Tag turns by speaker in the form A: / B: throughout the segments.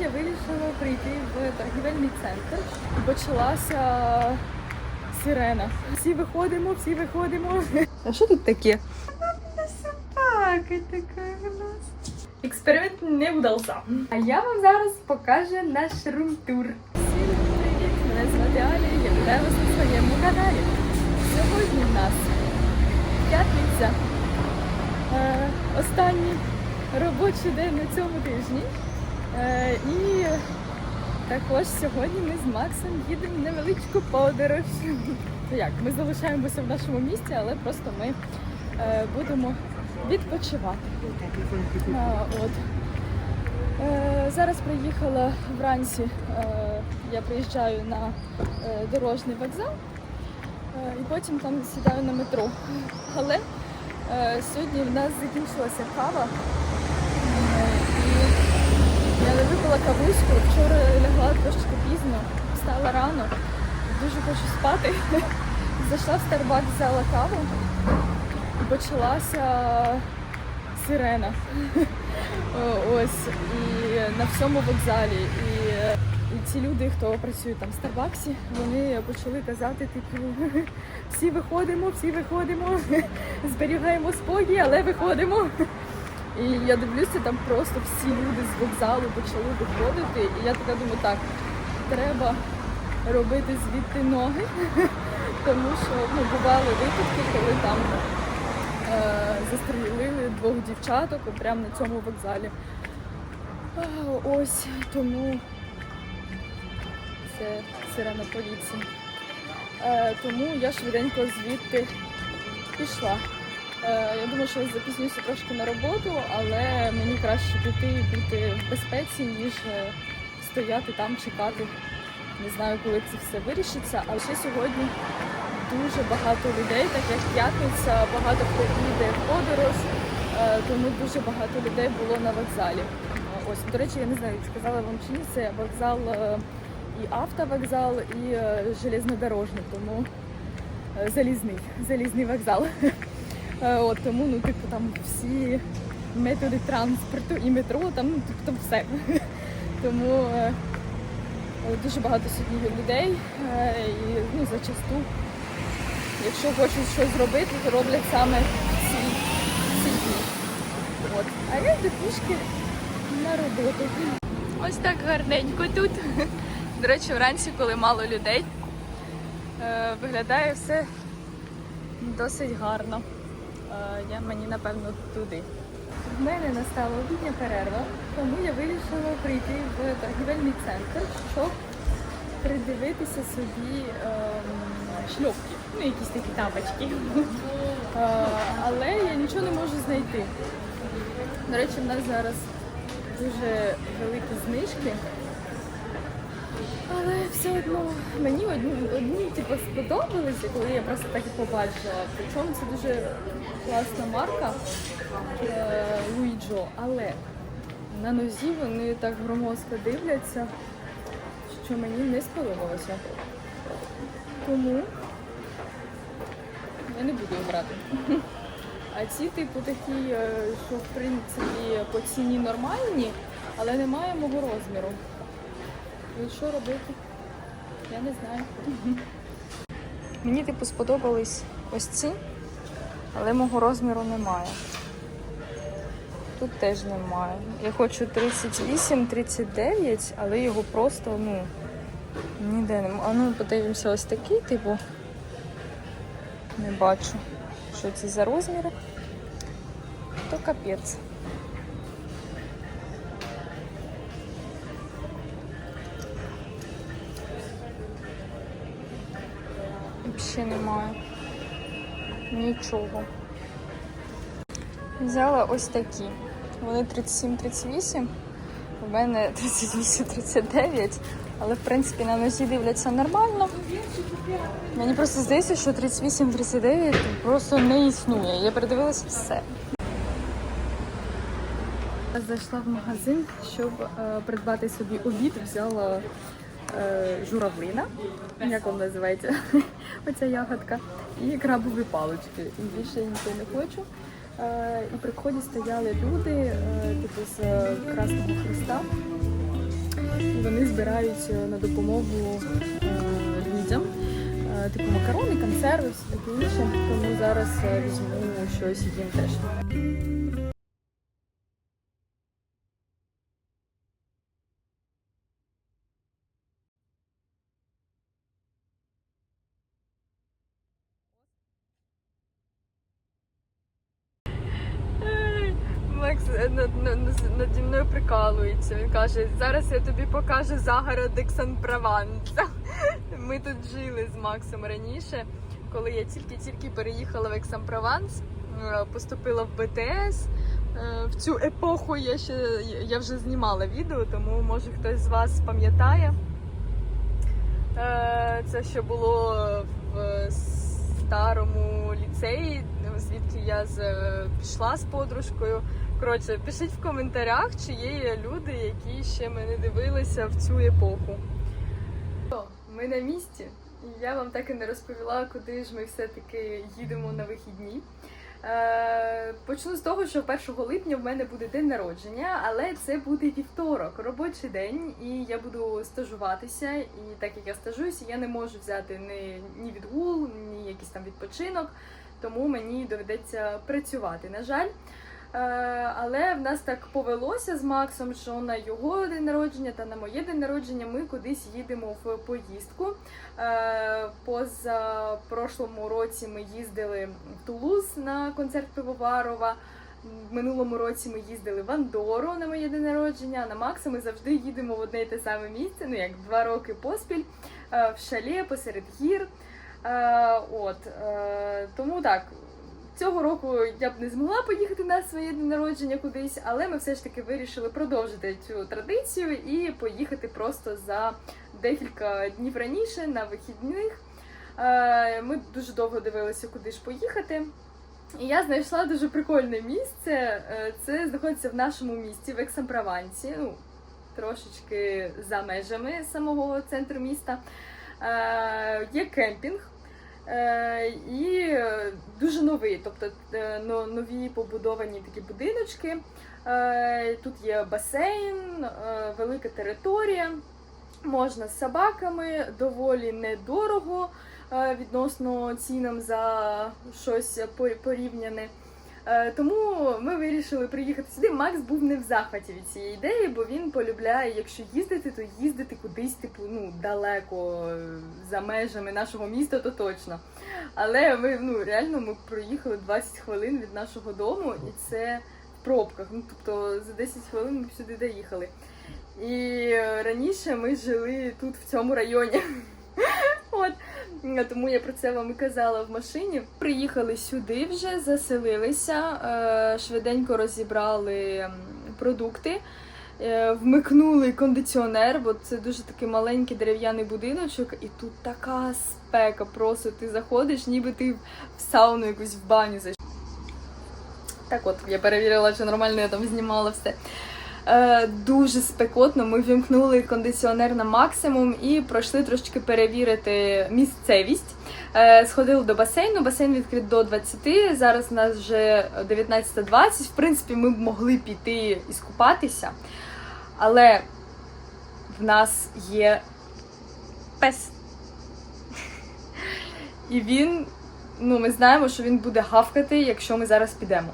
A: Я вирішила прийти в торгівельний центр. Почалася сирена. Всі виходимо, всі виходимо. А що тут таке? Собака така у нас. Експеримент не вдався. А я вам зараз покажу наш рум-тур. Всім привіт! Мене звати Аля, я вітаю вас на своєму каналі. Сьогодні в нас п'ятниця. Е, останній робочий день на цьому тижні. Е, і також сьогодні ми з Максом їдемо невеличку подорож. Ну як, ми залишаємося в нашому місті, але просто ми е, будемо відпочивати. От. Е, зараз приїхала вранці. Я приїжджаю на дорожній вокзал і потім там сідаю на метро. Але сьогодні в нас закінчилася кава. Я не випила кавуську. Вчора лягла трошки пізно, встала рано, дуже хочу спати. Зайшла в Starbucks, взяла каву і почалася сирена. Ось і на всьому вокзалі. І, і ці люди, хто працює там в Старбаксі, вони почали казати, типу, всі виходимо, всі виходимо, зберігаємо спокій, але виходимо. І я дивлюся, там просто всі люди з вокзалу почали виходити. І я така думаю, так, треба робити звідти ноги, тому що ну, бували випадки, коли там е, застрілили двох дівчаток прямо на цьому вокзалі. Ось тому це сирена поліції. Е, тому я швиденько звідти пішла. Е, я думаю, що я запізнюся трошки на роботу, але мені краще піти і бути в безпеці, ніж е, стояти там, чекати. Не знаю, коли це все вирішиться. А ще сьогодні дуже багато людей, так як п'ятниця, багато хто їде в подорож, е, тому дуже багато людей було на вокзалі. Ось, до речі, я не знаю, сказала вам чи ні, це вокзал і автовокзал, і железнодорожний, тому залізний, залізний вокзал. Е, От, тому ну, типу, там всі методи транспорту і метро, там ну, тобто все. Тому е, е, дуже багато сьогодні людей і ну, зачасту, якщо хочуть щось зробити, то роблять саме в ці, ці дні. От. А я йду пішки на роботу. Ось так гарненько тут. До речі, вранці, коли мало людей, виглядає все досить гарно. Е, Я мені напевно туди. В мене настала обідня перерва, тому я вирішила прийти в торгівельний центр, щоб придивитися собі ем, шльопки, ну якісь такі тапочки. Е, але я нічого не можу знайти. До речі, в нас зараз дуже великі знижки. Але все одно мені одні, одні типу, сподобалися, коли я просто так і побачила. Причому це дуже класна марка е, Луїджо, але на нозі вони так громоздко дивляться, що мені не сподобалося. Тому я не буду їх брати. А ці, типу, такі, е, що в принципі по ціні нормальні, але немає мого розміру. І що робити? Я не знаю. Мені типу сподобались ось ці, але мого розміру немає. Тут теж немає. Я хочу 38, 39, але його просто, ну, ніде немає. А ну подивимося ось такий, типу. Не бачу, що це за розміри. То капець. Взагалі немає. Нічого. Взяла ось такі. Вони 37-38. У мене 38-39. Але в принципі на носі дивляться нормально. Мені просто здається, що 38-39 просто не існує. Я передивилася все. Зайшла в магазин, щоб е, придбати собі обід, взяла журавлина, як вона називається, оця ягодка, і крабові палички. І більше нічого не хочу. Е, І при вході стояли люди, е, типу з е, Красного Христа. І вони збирають е, на допомогу е, людям. Е, Типу макарони, консерви, все таке інше. Тому зараз е, візьму щось їм теж. Макс е, над, над, наді мною прикалується. Він каже: зараз я тобі покажу загород Ексан-Прованса. Ми тут жили з Максом раніше, коли я тільки-тільки переїхала в Ексан-Прованс, е, поступила в БТС. Е, В цю епоху я ще я вже знімала відео, тому може хтось з вас пам'ятає. Е, Це ще було в старому ліцеї, звідки я пішла з подружкою. Коротше, пишіть в коментарях, чи є люди, які ще мене дивилися в цю епоху. Ми на місці, і я вам так і не розповіла, куди ж ми все-таки їдемо на вихідні. Е, Почну з того, що 1 липня в мене буде день народження, але це буде вівторок, робочий день, і я буду стажуватися. І так як я стажуюся, я не можу взяти ні, ні відгул, ні якийсь там відпочинок, тому мені доведеться працювати. На жаль. Е, Але в нас так повелося з Максом, що на його день народження та на моє день народження ми кудись їдемо в поїздку. Е, Поза прошлому році ми їздили в Тулуз на концерт Пивоварова. В минулому році ми їздили в Андору на моє день народження. На Макса ми завжди їдемо в одне і те саме місце, ну як два роки поспіль, е, в шале посеред гір. От тому так. Цього року я б не змогла поїхати на своє день народження кудись, але ми все ж таки вирішили продовжити цю традицію і поїхати просто за декілька днів раніше на вихідних. Е, Ми дуже довго дивилися, куди ж поїхати. І я знайшла дуже прикольне місце. Е, Це знаходиться в нашому місті, в Ексампровансі, ну, трошечки за межами самого центру міста. Е, Є кемпінг. Е, І е, дуже новий, тобто е, нові побудовані такі будиночки. Тут є басейн, велика територія. Можна з собаками, доволі недорого відносно цінам за щось порівняне. Е, Тому ми вирішили приїхати сюди. Макс був не в захваті від цієї ідеї, бо він полюбляє, якщо їздити, то їздити кудись, типу, ну далеко за межами нашого міста, то точно. Але ми ну реально ми проїхали 20 хвилин від нашого дому, і це в пробках. Ну тобто за 10 хвилин ми сюди доїхали. І раніше ми жили тут, в цьому районі. Е, тому я про це вам і казала в машині. Приїхали сюди вже, заселилися, е, швиденько розібрали продукти. е, Вмикнули кондиціонер, бо це дуже такий маленький дерев'яний будиночок, і тут така спека. Просто ти заходиш, ніби ти в сауну якусь в баню зайшов. Так от, я перевірила, чи нормально я там знімала все. Е, дуже спекотно. Ми вімкнули кондиціонер на максимум і пройшли трошечки перевірити місцевість. Е, сходили до басейну. Басейн відкрит до 20. Зараз у нас вже 19.20. В принципі, ми б могли піти і скупатися, але в нас є пес. І він, ну, ми знаємо, що він буде гавкати, якщо ми зараз підемо.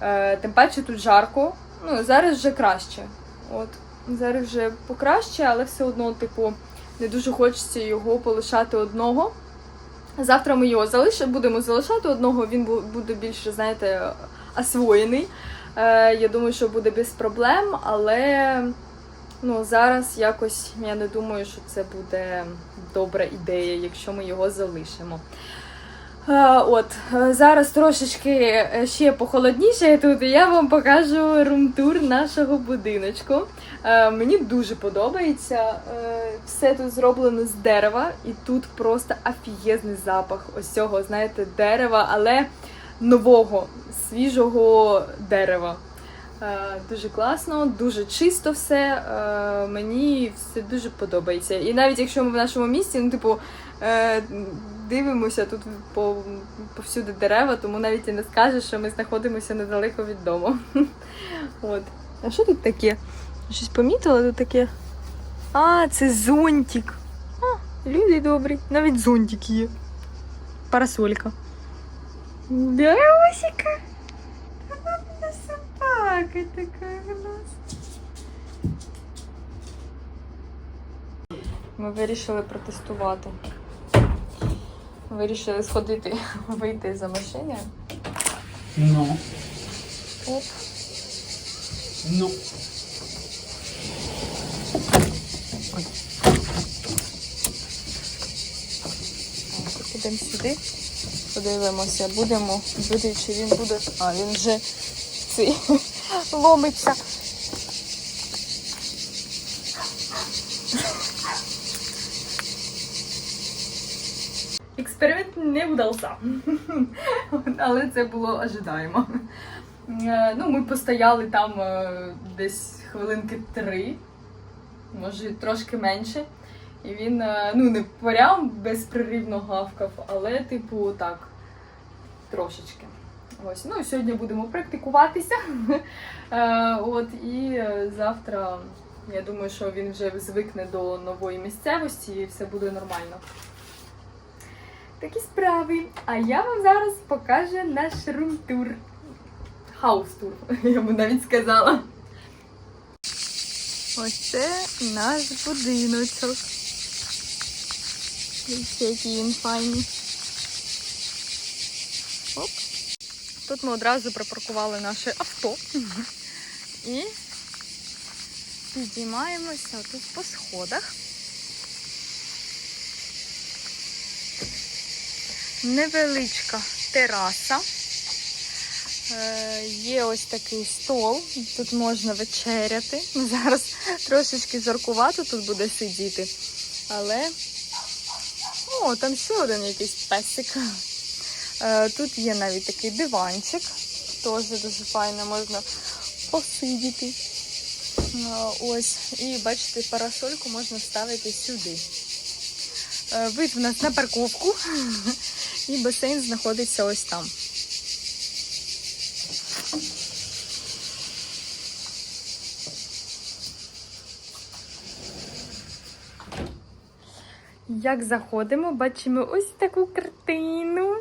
A: Е, тим паче тут жарко. Ну, зараз вже краще. От. Зараз вже покраще, але все одно, типу, не дуже хочеться його полишати одного. Завтра ми його залишимо, будемо залишати одного, він буде більше, знаєте, освоєний. Е, я думаю, що буде без проблем, але ну, зараз якось я не думаю, що це буде добра ідея, якщо ми його залишимо. Е, От е, зараз трошечки е, ще похолодніше тут, я вам покажу румтур нашого будиночку. Мені дуже подобається. Все тут зроблено з дерева, і тут просто афієзний запах ось цього, знаєте, дерева, але нового, свіжого дерева. Е, Дуже класно, дуже чисто все. Е, Мені все дуже подобається. І навіть якщо ми в нашому місті, ну, типу, е, дивимося тут по, повсюди дерева, тому навіть і не скажеш, що ми знаходимося недалеко від дому. От. А що тут таке? Щось помітила тут таке? А, це зонтик. А, люди добрі. Навіть зонтик є. Парасолька. Да, Осіка? Вона собака така у нас. Ми вирішили протестувати. Вирішили сходити, вийти за машини.
B: Non.
A: Оп. Так, Підемо сюди, подивимося, будемо, буде, чи він буде. А, він вже цей ломиться. Експеримент не вдався. Але це було ожидаємо. Е, Ну, ми постояли там е, десь хвилинки три, може трошки менше. І він е, ну не прям безпреривно гавкав, але типу так, трошечки. Ось, ну сьогодні будемо практикуватися. Е, От і е, завтра я думаю, що він вже звикне до нової місцевості і все буде нормально. Такі справи. А я вам зараз покажу наш рум-тур. Хаус-тур, я би навіть сказала. Оце наш будиночок. Який він файний. Оп. Тут ми одразу припаркували наше авто. І підіймаємося тут по сходах. Невеличка тераса. Е, Є ось такий стол, тут можна вечеряти. Зараз трошечки жаркувато тут буде сидіти. Але. О, там ще один якийсь песик. Е, Тут є навіть такий диванчик. Теж дуже файно можна посидіти. Е, Ось. І бачите, парасольку можна ставити сюди. Е, Вид в нас на парковку. І басейн знаходиться ось там. Як заходимо, бачимо ось таку картину.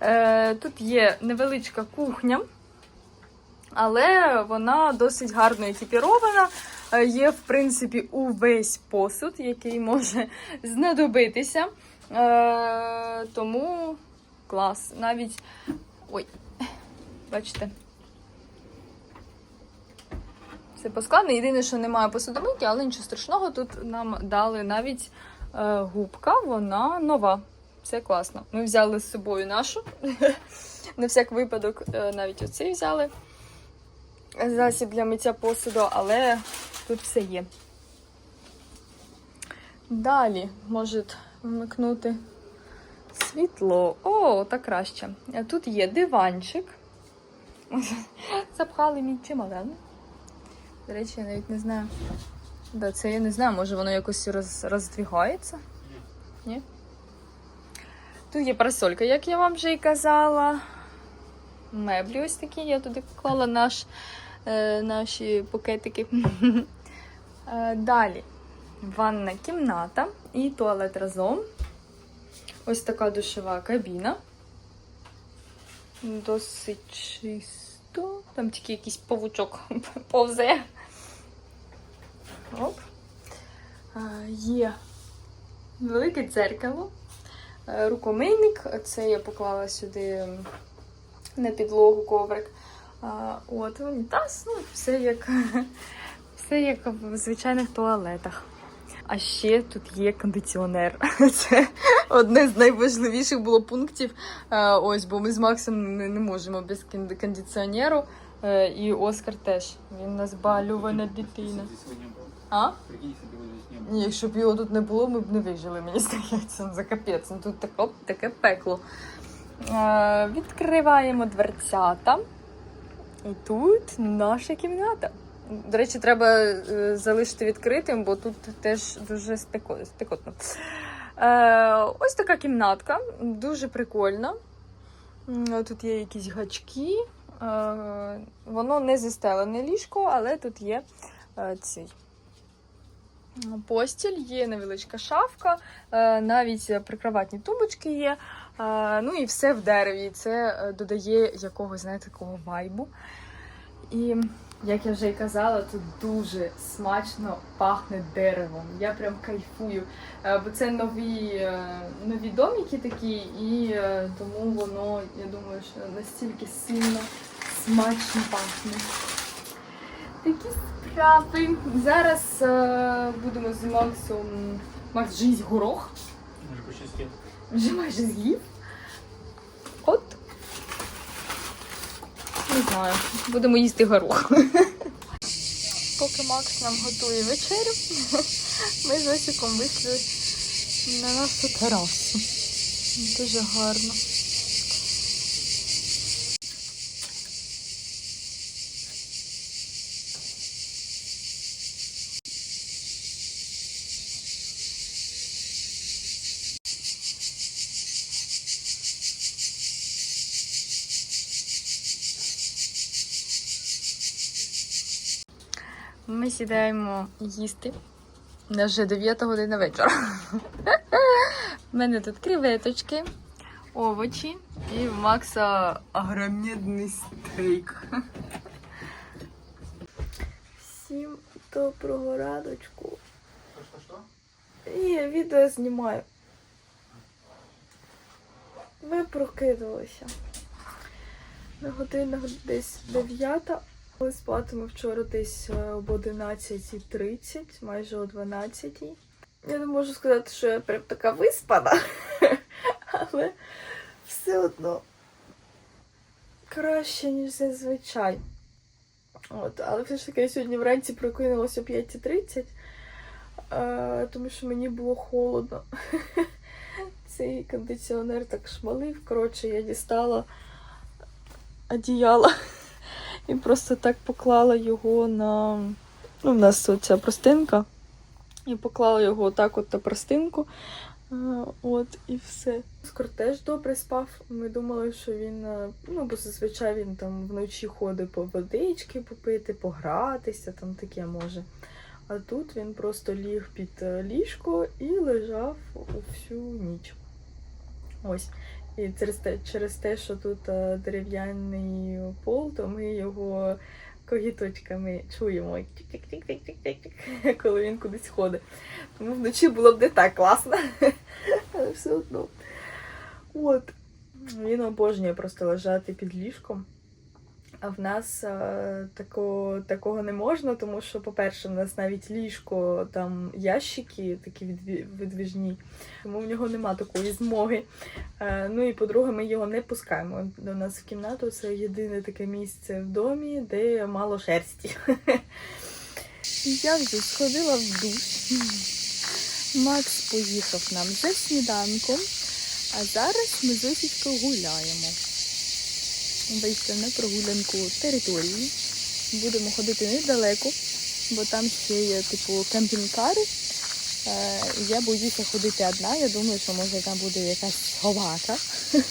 A: Е, Тут є невеличка кухня, але вона досить гарно екіпірована. Е, Є, в принципі, увесь посуд, який може знадобитися. Е, Тому клас. Навіть. Ой, бачите. Це поскладно. Єдине, що немає посудомийки, але нічого страшного. Тут нам дали навіть губка, вона нова. Все класно. Ми взяли з собою нашу. На всяк випадок, е, навіть оцей взяли засіб для миття посуду, але тут все є. Далі можуть вмикнути світло. О, так краще. Е, Тут є диванчик. Запхали мій чемодан. До речі, я навіть не знаю. Да, це я не знаю, може воно якось роз, роздвігається? Ні? Тут є парасолька, як я вам вже і казала. Меблі ось такі. Я туди поклала наш, е, наші пакетики. Е, Далі ванна кімната і туалет разом. Ось така душова кабіна. Досить чисто. Там тільки якийсь павучок повзає. Оп. Є велике дзеркало, Е, рукомийник. Це я поклала сюди на підлогу коврик. От, унітаз, ну, все як, все як в звичайних туалетах. А ще тут є кондиціонер. Це одне з найважливіших було пунктів. Е, Ось, бо ми з Максом не, не можемо без кон- кондиціонеру. Е, І Оскар теж. Він у нас балювана дитина.
B: Здесь его не было.
A: А?
B: Прикинь, если бы его здесь не было.
A: Ні, якщо б його тут не було, ми б не вижили, мені здається, за капець. Ну тут таке, таке пекло. Е, відкриваємо дверцята. І тут наша кімната. До речі, треба е, залишити відкритим, бо тут теж дуже спеко- спекотно. Е, ось така кімнатка, дуже прикольна. Тут є якісь гачки. Е, воно не застелене ліжко, але тут є цей постіль, є невеличка шафка, навіть прикроватні тумбочки є. Ну і все в дереві. Це додає якогось, знаєте, такого вайбу. І як я вже й казала, тут дуже смачно пахне деревом. Я прям кайфую. Е, Бо це нові, е, нові домики такі, і е, тому воно, я думаю, що настільки сильно смачно пахне. Такі справи. Зараз будемо з Максом. Макс вже горох. Вже майже з'їв. От. Не знаю. Будемо їсти горох. Поки Макс нам готує вечерю, ми з Осіком вийшли на нашу терасу. Дуже гарно. Сідаємо їсти. У нас вже 9 година вечора. У мене тут креветочки, овочі і в Макса огромний стейк. Всім доброго? І я відео знімаю. Ми прокинулися. На годинах десь 9. Ми спати ми вчора десь е, об 11.30, майже о 12. Я не можу сказати, що я прям така виспана, але все одно краще, ніж зазвичай. От, але все ж таки я сьогодні вранці прокинулася о 5.30, е, тому що мені було холодно. Цей кондиціонер так шмалив. Коротше, я дістала одіяло і просто так поклала його на. Ну, в нас ця простинка. І поклала його отак от на простинку. Е, От, і все. Скоро теж добре спав. Ми думали, що він, е, ну, бо зазвичай він там вночі ходить по водички попити, погратися, там таке може. А тут він просто ліг під е, ліжко і лежав всю ніч. Ось. І через те, через те, що тут е, дерев'яний пол, то ми його когіточками чуємо, коли він кудись ходить. Тому вночі було б не так класно. Але все одно. От. Він обожнює просто лежати під ліжком. А в нас е, такого, такого не можна, тому що, по-перше, в нас навіть ліжко, там ящики такі видвіжні, тому в нього нема такої змоги. Е, ну і по-друге, ми його не пускаємо до нас в кімнату. Це єдине таке місце в домі, де мало шерсті. Я вже сходила в душ. Макс поїхав нам за сніданком, а зараз ми з Осічкою гуляємо. Вийшли на прогулянку території. Будемо ходити недалеко, бо там ще є типу кемпінг-кари. Е, я боюся ходити одна. Я думаю, що може там буде якась собака.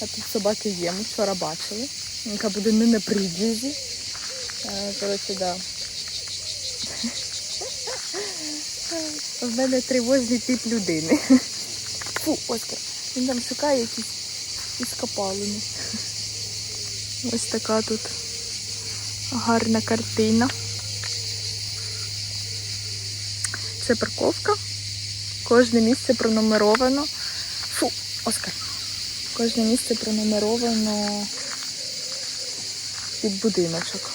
A: А тут собаки є, ми вчора бачили. Яка буде не на приїзді. Е, Коротше, да. В мене тривожний тип людини. Фу, Оскар, він там шукає якісь іскопалини. Ось така тут гарна картина. Це парковка. Кожне місце пронумеровано. Фу, Оскар. Кожне місце пронумеровано під будиночок.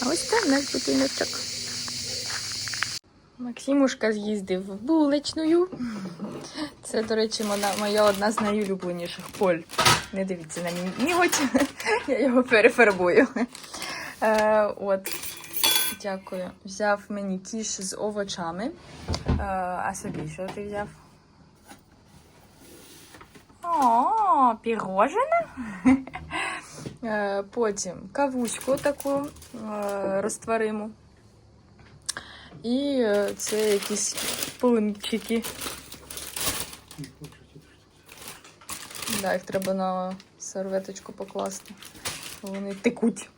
A: А ось там наш будиночок. Максимушка з'їздив в булочную. Це, до речі, моя, одна з найулюбленіших поль. Не дивіться на мій ніготь, я його перефарбую. Е, от, дякую. Взяв мені кіш з овочами. Е, а собі що ти взяв? О, пірожене? Е, Потім кавуську таку е, розтвориму. І е, це якісь пончики. Да, їх треба на серветочку покласти. Вони текуть.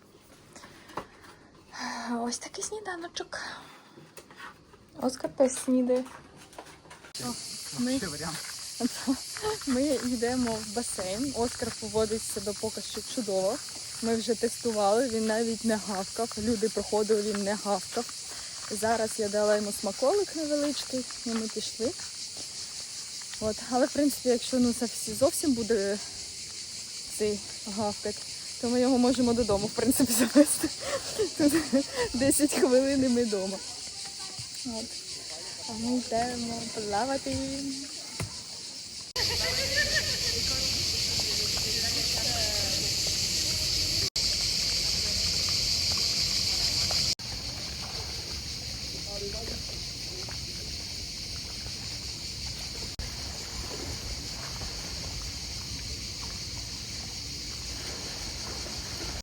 A: Ось такий сніданочок. Оскар теж снідає. О, ми, ми йдемо в басейн. Оскар поводить себе поки що чудово. Ми вже тестували, він навіть не гавкав. Люди проходили, він не гавкав. Зараз я дала йому смаколик невеличкий, і ми пішли. От. Але в принципі, якщо ну, це зовсім буде цей гавкать, то ми його можемо додому, в принципі, завести. Тут 10 хвилин і ми вдома. От. А ми йдемо плавати.